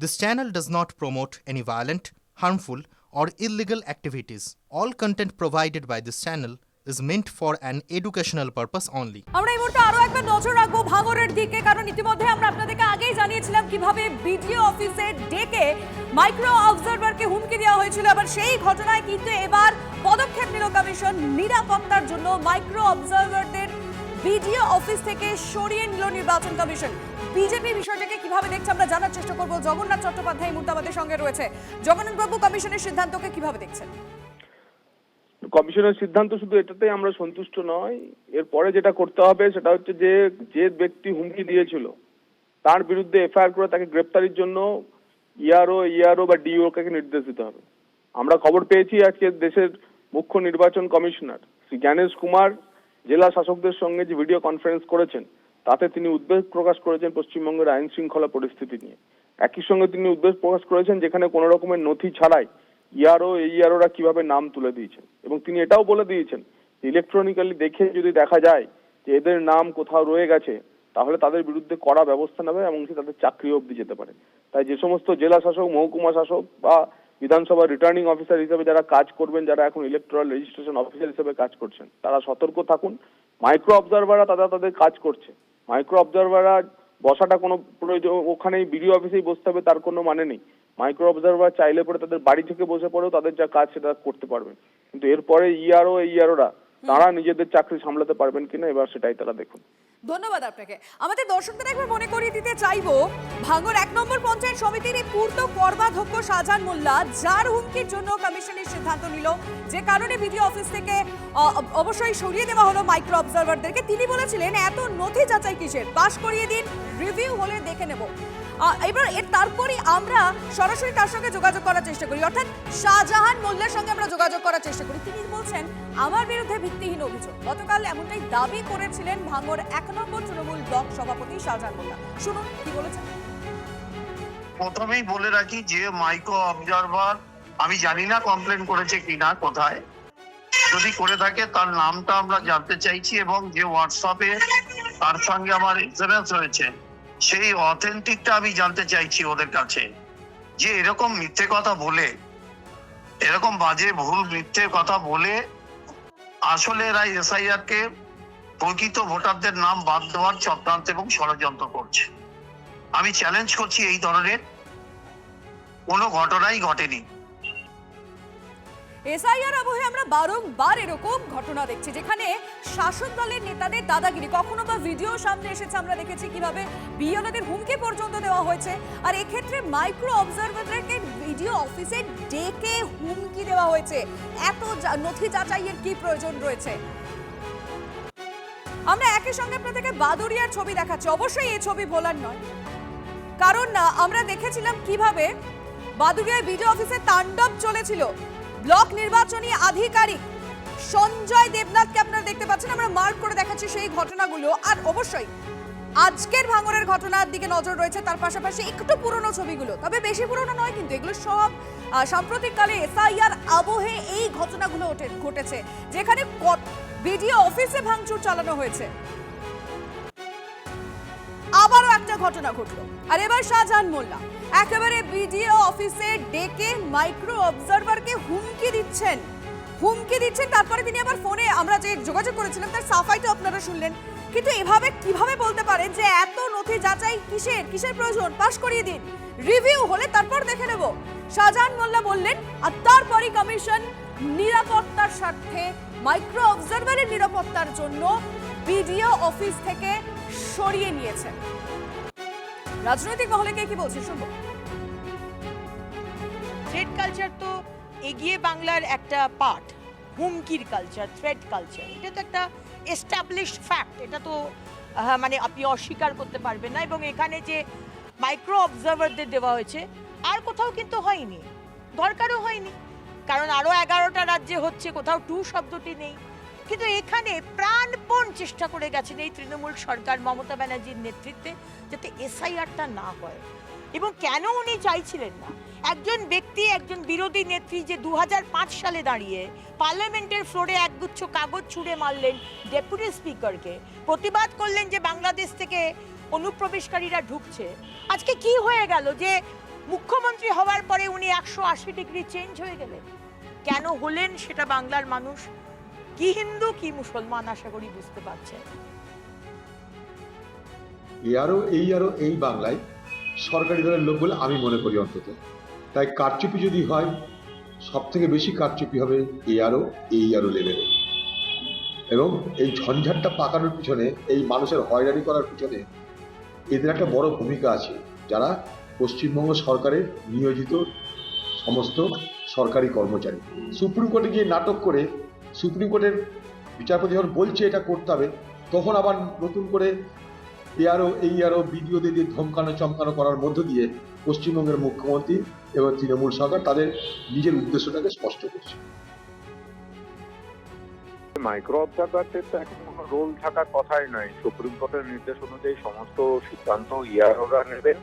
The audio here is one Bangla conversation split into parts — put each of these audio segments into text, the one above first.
This channel does not promote any violent, harmful, or illegal activities. All content provided by this channel is meant for an educational purpose only. আমরা এই মুহূর্তে আরও একবার নজর রাখব ভাঙরের দিকে কারণ ইতিমধ্যে আমরা আপনাদেরকে আগেই জানিয়েছিলাম কীভাবে বিডিও অফিসে ডেকে মাইক্রো অবজারভারকে হুমকি দেওয়া হয়েছিল আবার সেই ঘটনায় কিন্তু এবার পদক্ষেপ নিল কমিশন নিরাপত্তার জন্য মাইক্রো অবজারভারদের বিডিও অফিস থেকে সরিয়ে নিল নির্বাচন কমিশন। বিজেপি বিষয়টাকে কীভাবে দেখছে আমরা জানার চেষ্টা করব। জগন্নাথ চট্টোপাধ্যায় আমাদের সঙ্গে রয়েছে। জগন্নাথ বাবু কমিশনের সিদ্ধান্তকে কীভাবে দেখছেন? কমিশনের সিদ্ধান্ত শুধু এটাতেই আমরা সন্তুষ্ট নয়। এরপরে যেটা করতে হবে সেটা হচ্ছে যে যে ব্যক্তি হুমকি দিয়েছিল, তার বিরুদ্ধে এফআইআর করে তাকে গ্রেপ্তারির জন্য ইআরও ইআরও বা ডিও কে নির্দেশ দিতে হবে। আমরা খবর পেয়েছি আজকে দেশের মুখ্য নির্বাচন কমিশনার, শ্রী জ্ঞানেশ কুমার জেলা শাসকদের সঙ্গে যে ভিডিও কনফারেন্স করেছেন, তাতে তিনি উদ্বেগ প্রকাশ করেছেন পশ্চিমবঙ্গের আইন শৃঙ্খলা পরিস্থিতি নিয়ে। একই সঙ্গে তিনি উদ্বেগ প্রকাশ করেছেন যেখানে কোনো রকমের নথি ছাড়াই ইয়ারও ইয়ারোরা কীভাবে নাম তুলে দিয়েছেন। এবং তিনি এটাও বলে দিয়েছেন ইলেকট্রনিক্যালি দেখে যদি দেখা যায় যে এদের নাম কোথাও রয়ে গেছে, তাহলে তাদের বিরুদ্ধে কড়া ব্যবস্থা নেবে এবং সে তাদের চাকরি অবধি যেতে পারে। তাই যে সমস্ত জেলা শাসক, মহকুমা শাসক বা বিধানসভার রিটার্নিং অফিসার হিসেবে যারা কাজ করবেন যারা এখন ইলেকট্রাল রেজিস্ট্রেশন অফিসার হিসেবে কাজ করছেন তারা সতর্ক থাকুন। মাইক্রো অবজারভাররা তারা তাদের কাজ করছে। মাইক্রো অবজারভাররা বসাটা কোনো প্রয়োজন ওখানেই বিডিও অফিসেই বসতে হবে তার কোনো মানে নেই। মাইক্রো অবজারভার চাইলে পরে তাদের বাড়ি থেকে বসে পড়েও তাদের যা কাজ সেটা করতে পারবেন কিন্তু এরপরে ইআরও ইআরওরা তারা নিজেদের চাকরি সামলাতে পারবেন কিনা এবার সেটাই তারা দেখুন। ধন্যবাদ আপনাকে। আমাদের দর্শকদের একবার মনে করিয়ে দিতে চাইব, ভাঙর এক নম্বর পঞ্চায়েত সমিতির এই পূর্ত কর্মাধ্যক্ষ শাহজাহান মোল্লা, যার হুমকির জন্য কমিশনের সিদ্ধান্ত নিল। যে কারণে বিডিও অফিস থেকে অবশ্যই সরিয়ে দেওয়া হলো মাইক্রো অবজারভারদেরকে। তিনি বলেছিলেন, এত নথি যাচাই কিসের? পাশ করিয়ে দিন, রিভিউ হলে দেখে নেব। এবার এর তারপরই আমরা সরাসরি তার সঙ্গে যোগাযোগ করার চেষ্টা করি। অর্থাৎ শাহজাহান মোল্লার সঙ্গে আমরা যোগাযোগ করার চেষ্টা করি। তিনি বলছেন, আমার বিরুদ্ধে ভিত্তিহীন অভিযোগ। গতকাল এমনটাই দাবি করেছিলেন ভাঙর এক নম্বর তৃণমূল ব্লক সভাপতি শাহজাহান মোল্লা। শুনুন, কি বলেছেন? প্রথমেই বলে রাখি যে মাইক্রো অবজারভার, আমি জানি না কমপ্লেন করেছে কিনা, কোথায়। যদি করে থাকে, তার নামটা আমরা জানতে চাইছি এবং যে হোয়াটসঅ্যাপে তার সঙ্গে আমার এসএমএস হয়েছে। সেই অথেন্টিকটা আমি জানতে চাইছি ওদের কাছে। যে এরকম মিথ্যে কথা বলে, এরকম বাজে, ভুল, মিথ্যে কথা বলে, আসলে এরা এসআইআর কে প্রকৃত ভোটারদের নাম বাদ দেওয়ার চক্রান্ত এবং ষড়যন্ত্র করছে। আমি চ্যালেঞ্জ করছি এই ধরনের কোনো ঘটনাই ঘটেনি। এসআইআর আবহে আমরা বারংবার এরকম ঘটনা দেখছি, যেখানে শাসক দলের নেতাদের দাদাগিরি। কখনো বা ভিডিও সামনে এসেছে, আমরা দেখেছি কীভাবে বিএলওদের হুমকি পর্যন্ত দেওয়া হয়েছে। আর এক্ষেত্রে মাইক্রো অবজারভারদেরকে ভিডিও অফিসে ডেকে হুমকি দেওয়া হয়েছে। এত নথি যাচাইয়ের কি প্রয়োজন রয়েছে? আমরা একই সঙ্গে আপনাদেরকে বাদুরিয়ার ছবি দেখাচ্ছি। অবশ্যই এই ছবি ভোলার নয়। কারণ আমরা দেখেছিলাম কীভাবে বাদুড়িয়ায় বিডিও অফিসে তাণ্ডব চলেছিল। ব্লক নির্বাচনী আধিকারিক সঞ্জয় দেবনাথকে আপনারা দেখতে পাচ্ছেন, আমরা মার্ক করে দেখাচ্ছি সেই ঘটনাগুলো। আর অবশ্যই আজকের ভাঙরের ঘটনার দিকে নজর রয়েছে, তার পাশাপাশি একটু পুরনো ছবিগুলো। তবে বেশি পুরনো নয় কিন্তু এগুলো সব সাম্প্রতিককালে এসআইআর আবহে এই ঘটনাগুলো ঘটেছে, যেখানে বিডিও অফিসে ভাঙচুর চালানো হয়েছে। আবারও একটা ঘটনা ঘটলো। আর এবার শাহজাহান মোল্লা, একেবারে বিডিও অফিসে ডেকে মাইক্রো অবজারভারকে হুমকি দিচ্ছেন। হুমকি দিচ্ছেন, তারপরে তিনি আবার ফোনে, আমরা যে যোগাযোগ করেছিলাম তার সাফাইটা আপনারা শুনলেন। কিন্তু এভাবে কীভাবে বলতে পারেন যে এত নথি যাচাই কিসের কিসের প্রয়োজন? পাশ করিয়ে দিন। রিভিউ হলে তারপর দেখে নেব। শাহজাহান মোল্লা বললেন, আর তারপরই কমিশন নিরাপত্তার স্বার্থে মাইক্রো অবজারভারের নিরাপত্তার জন্য বিডিও অফিস থেকে সরিয়ে নিয়েছে। রাজনৈতিক মহলে কে কি বলছে? শুনব। থ্রেড কালচার তো এগিয়ে বাংলার একটা পার্ট হুমকির কালচার থ্রেড কালচার এটা তো একটা এস্টাবলিশড ফ্যাক্ট এটা তো মানে আপনি অস্বীকার করতে পারবেন না। এবং এখানে যে মাইক্রো অবজারভারদের দেওয়া হয়েছে, আর কোথাও কিন্তু হয়নি। দরকারও হয়নি। কারণ আরও এগারোটা রাজ্যে হচ্ছে, কোথাও টু শব্দটি নেই। কিন্তু এখানে প্রাণপণ চেষ্টা করে গেছেন এই তৃণমূল সরকার মমতা ব্যানার্জির নেতৃত্বে যাতে এসআইআরটা না হয়। এবং কেন উনি চাইছিলেন না? একজন ব্যক্তি, একজন বিরোধী নেত্রী যে দুহাজার পাঁচ সালে দাঁড়িয়ে পার্লামেন্টের ফ্লোরে একগুচ্ছ কাগজ ছুঁড়ে মারলেন ডেপুটি স্পিকারকে, প্রতিবাদ করলেন যে বাংলাদেশ থেকে অনুপ্রবেশকারীরা ঢুকছে। আজকে কি হয়ে গেল যে মুখ্যমন্ত্রী হওয়ার পরে উনি একশো আশি ডিগ্রি চেঞ্জ হয়ে গেলেন? কেন হলেন সেটা বাংলার মানুষ? কি হিন্দু, কি মুসলমান, আশা করি বুঝতে পারছেন এ আরও এই আরও এই বাংলায় সরকারি দলের লোক বলে আমি মনে করি অন্তত। তাই কারচুপি যদি হয় সব থেকে বেশি কারচুপি হবে এ আরও এই আরও লেভেলে এবং এই ঝঞ্ঝাটটা পাকানোর পিছনে, এই মানুষের হয়রানি করার পিছনে এদের একটা বড় ভূমিকা আছে, যারা পশ্চিমবঙ্গ সরকারের নিয়োজিত সমস্ত সরকারি কর্মচারী। সুপ্রিম কোর্টে গিয়ে নাটক করে সুপ্রিম কোর্টের বিচারপতি যখন বলছে এটা করতে হবে, তখন আবার নতুন করে এ আরও এই আরও বিডিওদের দিয়ে ধমকানো, চমকানো করার মধ্য দিয়ে পশ্চিমবঙ্গের মুখ্যমন্ত্রী এবং তৃণমূল সরকার তাদের নিজের উদ্দেশ্যটাকে স্পষ্ট করছে। মাইক্রো অবজারভারদের তো এখন কোনো রোল থাকার কথাই নয়। সুপ্রিম কোর্টের নির্দেশ অনুযায়ী সমস্ত সিদ্ধান্ত ইয়ারোরা নেবেন।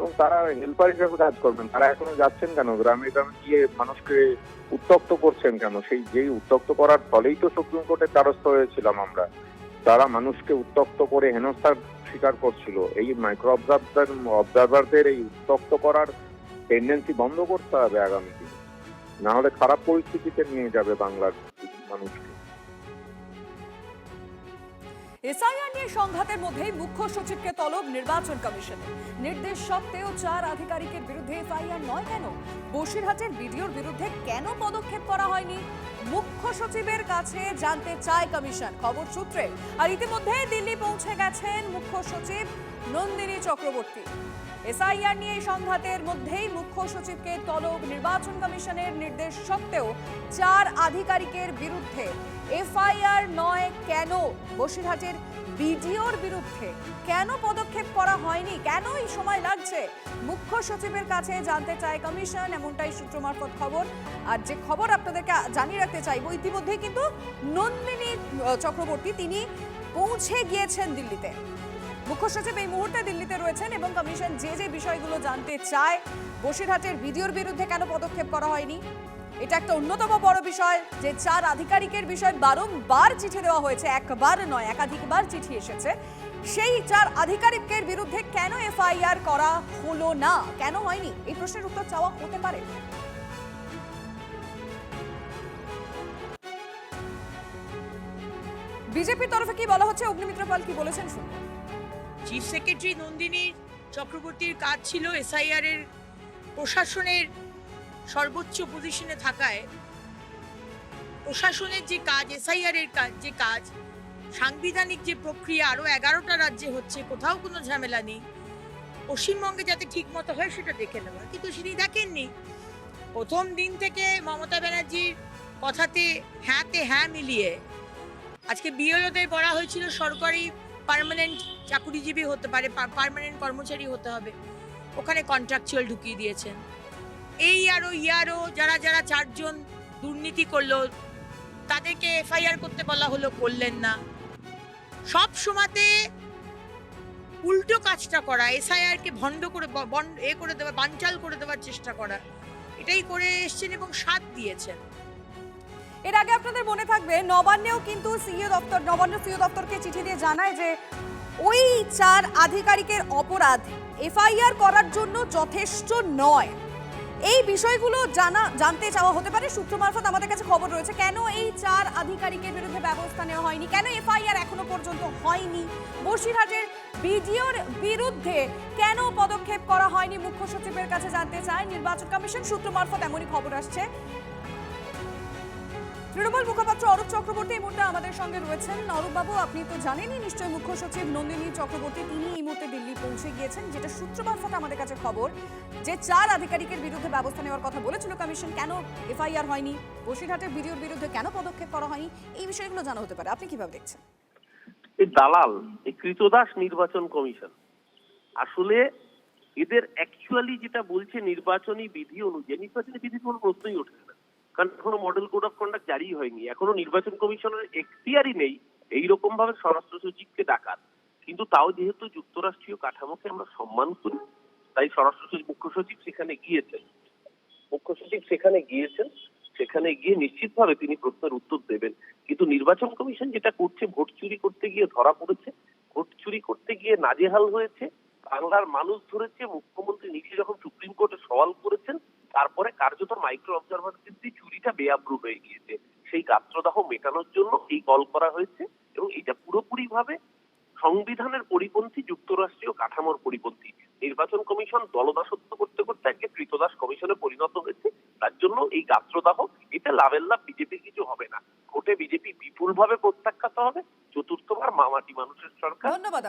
এবং তারা হেল্পার হিসেবে কাজ করবেন। তারা এখনও যাচ্ছেন কেন? গ্রামে গ্রামে গিয়ে মানুষকে উত্তক্ত করছেন কেন? সেই যেই উত্তক্ত করার ফলেই তো সুপ্রিম কোর্টের দ্বারস্থ হয়েছিলাম আমরা। তারা মানুষকে উত্তক্ত করে হেনস্থার স্বীকার করছিল। এই মাইক্রো অবজারভার অবজারভারদের এই উত্তক্ত করার টেন্ডেন্সি বন্ধ করতে হবে আগামী দিনে। না হলে খারাপ পরিস্থিতিতে নিয়ে যাবে বাংলার মানুষকে। এসআইআর নিয়ে সংঘাতের মধ্যেই মুখ্য সচিবকে তলব নির্বাচন কমিশনের নির্দেশ সত্ত্বেও চার আধিকারিকের বিরুদ্ধে এফআইআর নয় কেন? বসিরহাটের বিডিওর বিরুদ্ধে কেন পদক্ষেপ করা হয়নি? মুখ্য সচিবের কাছে জানতে চায় কমিশন খবর সূত্রে। আর ইতিমধ্যে দিল্লি পৌঁছে গেছেন মুখ্য সচিব নন্দিনী চক্রবর্তী। এসআইআর নিয়ে এই সংঘাতের মধ্যেই মুখ্য সচিবকে তলব নির্বাচন কমিশনের নির্দেশ সত্ত্বেও চার আধিকারিকের বিরুদ্ধে এফআইআর নয় কেন? বসিরহাটের বিডিওর বিরুদ্ধে কেন পদক্ষেপ করা হয়নি? কেন এই সময় লাগছে? মুখ্য সচিবের কাছে জানতে চায় কমিশন, এমনটাই সূত্র মারফত খবর। আর যে খবর আপনাদেরকে জানিয়ে রাখতে চাইব, ইতিমধ্যেই কিন্তু নন্দিনী চক্রবর্তী, তিনি পৌঁছে গিয়েছেন দিল্লিতে। মুখ্য সচিব এই মুহূর্তে দিল্লিতে রয়েছেন এবং কমিশন যে যে বিষয়গুলো জানতে চায়, বসিরহাটের ভিডিওর বিরুদ্ধে কেন পদক্ষেপ করা হয়নি? এটা একটা অন্যতম বড় বিষয়, যে চার আধিকারিকের বিষয় বারংবার চিঠি দেওয়া হয়েছে, একবার নয়, একাধিকবার চিঠি এসেছে। সেই চার আধিকারিকের বিরুদ্ধে কেন এফআইআর করা হলো না? কেন হয়নি? এই প্রশ্নের উত্তর চাওয়া হতে পারে। বিজেপির তরফে কি বলা হচ্ছে? অগ্নিমিত্র পাল কি বলেছেন? শুনুন। চিফ সেক্রেটারি নন্দিনী চক্রবর্তীর কাজ ছিল এসআইআর এর প্রশাসনের সর্বোচ্চ পজিশনে থাকায় প্রশাসনের যে কাজ এসআইআর এর কাজ যে কাজ, সাংবিধানিক যে প্রক্রিয়া আরও এগারোটা রাজ্যে হচ্ছে, কোথাও কোনো ঝামেলা নেই। পশ্চিমবঙ্গে যাতে ঠিক মতো হয় সেটা দেখে নেওয়া। কিন্তু তিনি দেখেননি, প্রথম দিন থেকে মমতা ব্যানার্জির কথাতে হ্যাঁতে হ্যাঁ মিলিয়ে আজকে বিএলওদের বলা হয়েছিল সরকারি পার্মানেন্ট চাকুরিজীবী হতে পারে পার্মানেন্ট কর্মচারী হতে হবে। ওখানে কন্ট্রাকচুয়াল ঢুকিয়ে দিয়েছেন। এই আরও ইয়ারও যারা যারা চারজন দুর্নীতি করল, তাদেরকে এফআইআর করতে বলা হলো, করলেন না। সব সময়তে উল্টো কাজটা করা এসআইআর কে ভণ্ড করে ব- বন- এ করে দেওয়া, বানচাল করে দেওয়ার চেষ্টা করা, এটাই করে এসছেন এবং সাথ দিয়েছেন। এর আগে আপনাদের মনে থাকবে, নবান্নেও কিন্তু সিইও দপ্তর, নবান্ন সিইও দপ্তরকে চিঠি দিয়ে জানায় যে, ওই চার আধিকারিকের অপরাধ এফআইআর করার জন্য যথেষ্ট নয়। এই বিষয়গুলো জানা, জানতে চাওয়া হতে পারে। সূত্র মারফত আমাদের কাছে খবর রয়েছে, কেন এই চার আধিকারিকের বিরুদ্ধে ব্যবস্থা নেওয়া হয়নি? কেন এফআইআর এখনও পর্যন্ত হয়নি? বসিরহাটের বিডিওর বিরুদ্ধে কেন পদক্ষেপ করা হয়নি? মুখ্য সচিবের কাছে জানতে চায় নির্বাচন কমিশন। সূত্র মারফত এমনই খবর আসছে। তৃণমূল মুখপাত্র অরূপ চক্রবর্তী এই মুহূর্তে আমাদের সঙ্গে রয়েছেন। অরূপ বাবু আপনি তো জানেনই নিশ্চয়ই মুখ্য সচিব নন্দিনী চক্রবর্তী, তিনি এই মুহূর্তে দিল্লি পৌঁছে গিয়েছেন, যেটা সূত্র মারফত আমাদের কাছে খবর যে চার আধিকারিকের বিরুদ্ধে ব্যবস্থা নেওয়ার কথা বলেছিল কমিশন, কেন এফআইআর হয়নি? বসিরহাটের বিডিওর বিরুদ্ধে কেন পদক্ষেপ করা হয়নি? এই বিষয়গুলো জানা হতে পারে। আপনি কীভাবে দেখছেন? এই দালাল, এই কৃতদাস নির্বাচন কমিশন, আসলে এদের অ্যাকচুয়ালি যেটা বলছে নির্বাচনী বিধি অনুযায়ী নির্বাচনী বিধি কোনো প্রশ্নই ওঠে না। কারণ এখনও মডেল কোড অফ কন্ডাক্ট জারি হয়নি। এখনও নির্বাচন কমিশনের এখতিয়ারই নেই, এইরকম ভাবে স্বরাষ্ট্র সচিবকে ডাকার কিন্তু তাও যেহেতু যুক্তরাষ্ট্রীয় কাঠামোকে আমরা সম্মান করি, তাই স্বরাষ্ট্র সচিব, মুখ্য সচিব সেখানে গিয়েছেন। মুখ্য সচিব সেখানে গিয়েছেন, সেখানে গিয়ে নিশ্চিতভাবে তিনি প্রশ্নের উত্তর দেবেন। কিন্তু নির্বাচন কমিশন যেটা করছে, ভোট চুরি করতে গিয়ে ধরা পড়েছে। ভোট চুরি করতে গিয়ে নাজেহাল হয়েছে। বাংলার মানুষ ধরেছে, মুখ্যমন্ত্রী নিজে যখন সুপ্রিম কোর্টে সওয়াল করেছেন তারপরে কার্যত মাইক্রো অবজারভার কিন্তু চুরিটা বেআব্রু হয়ে গিয়েছে। সেই গাত্রদাহ মেটানোর জন্য এই কল করা হয়েছে এবং এটা পুরোপুরি ভাবে সংবিধানের পরিপন্থী যুক্তরাষ্ট্রীয় কাঠামোর পরিপন্থী। নির্বাচন কমিশন দলদাসত্ব করতে করতে একে কৃতদাস কমিশনে পরিণত হয়েছে। তার জন্য এই গাত্রদাহ লাভের লাভ বিজেপির কিছু হবে না। ভোটে বিজেপি বিপুলভাবে প্রত্যাখ্যাত হবে। চতুর্থবার মামাটি মানুষের সরকার। ধন্যবাদ